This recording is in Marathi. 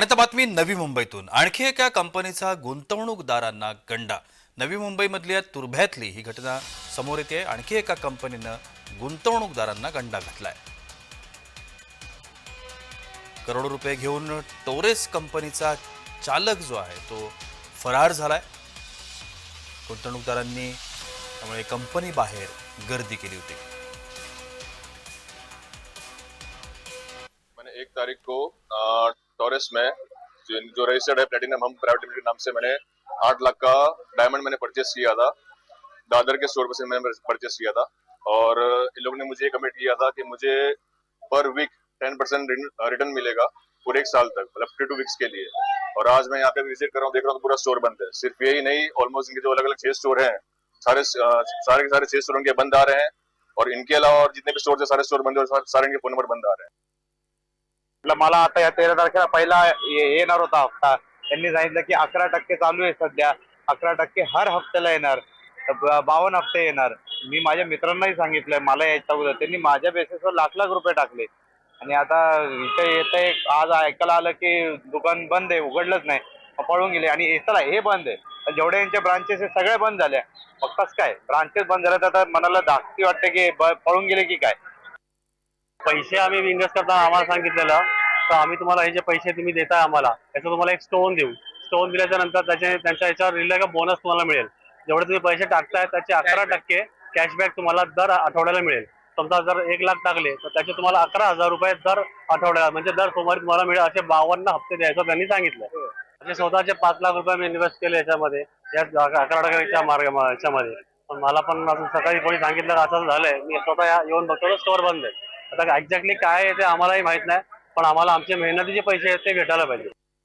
आणि आता बातमी नवी मुंबईतून. आणखी एका कंपनीचा गुंतवणूकदारांना गंडा. नवी मुंबईमधल्या तुर्भ्यातली ही घटना समोर येते. आणखी एका कंपनीनं गुंतवणूकदारांना गंडा घातलाय. करोडो रुपये घेऊन टोरेस कंपनीचा चालक जो आहे तो फरार झालाय. गुंतवणूकदारांनी त्यामुळे कंपनी बाहेर गर्दी केली होती. मैंने एक तारीख को टॉरस में जो, जो रजिस्टर्ड है प्लेटिनम हम प्राइवेट लिमिटेड नाम से मैंने आठ लाख का डायमंड मैंने परचेस किया था। दादर के स्टोर से मैंने परचेस किया था। और इन लोगों ने मुझे कमिट किया था कि मुझे per week ten percent return मिलेगा पूरे एक साल तक मतलब टू वीक्स के लिए। और आज मैं यहाँ पे विज़िट कर रहा हूँ देख रहा हूँ तो पूरा स्टोर बंद है। सिर्फ़ यही नहीं ऑलमोस्ट इनके जो अलग अलग छह स्टोर हैं सारे सारे के सारे छह स्टोर इनके बंद आ रहे हैं। और इनके अलावा और जितने भी स्टोर है सारे स्टोर बंद और सारे- इनके फ़ोन नंबर बंद आ रहे हैं। मला आता या तेरा तारखेला पहिला येणार होता हप्ता. त्यांनी सांगितलं की अकरा टक्के चालू आहे सध्या. अकरा टक्के हर हप्त्याला येणार. बावन्न हप्ते येणार. मी माझ्या मित्रांनाही सांगितलंय मला यायचं अगोदर. त्यांनी माझ्या बेसिसवर लाख लाख रुपये टाकले. आणि आता इथे येत आज ऐकायला आलं की दुकान बंद आहे उघडलंच नाही. पळून गेले. आणि हे चला हे बंद आहे. पण जेवढे यांचे ब्रांचेस आहे सगळे बंद झाले. फक्तच काय? ब्रांचेस बंद झाले तर आता मनाला धाकती वाटते की पळून गेले की काय? पैसे आम्ही इन्व्हेस्ट करताना आम्हाला सांगितलेलं. तर आम्ही तुम्हाला हे जे पैसे तुम्ही देताय आम्हाला त्याचं तुम्हाला एक स्टोन देऊ. स्टोन दिल्याच्या नंतर त्याचे त्यांच्या याच्यावर रिलेट बोनस तुम्हाला मिळेल. जेवढे तुम्ही पैसे टाकताय त्याचे अकरा टक्के कॅशबॅक तुम्हाला दर आठवड्याला मिळेल. समजा जर एक लाख टाकले तर त्याचे तुम्हाला अकरा हजार रुपये दर आठवड्याला म्हणजे दर सोमवारी तुम्हाला मिळेल. असे बावन्न हप्ते द्यायचं त्यांनी सांगितलं. म्हणजे स्वतःचे पाच लाख रुपये मी इन्व्हेस्ट केले याच्यामध्ये या अकरा टक्क्याच्या मार्ग याच्यामध्ये. पण मला पण अजून सकाळी कोणी सांगितलं का असं झालंय. मी स्वतः येऊन बघतो स्टोअर बंद आहे. आता एक्झॅक्टली काय आहे ते आम्हालाही माहीत नाही पण आम्हाला आमचे मेहनतीचे पैसे आहेत ते भेटायला पाहिजे.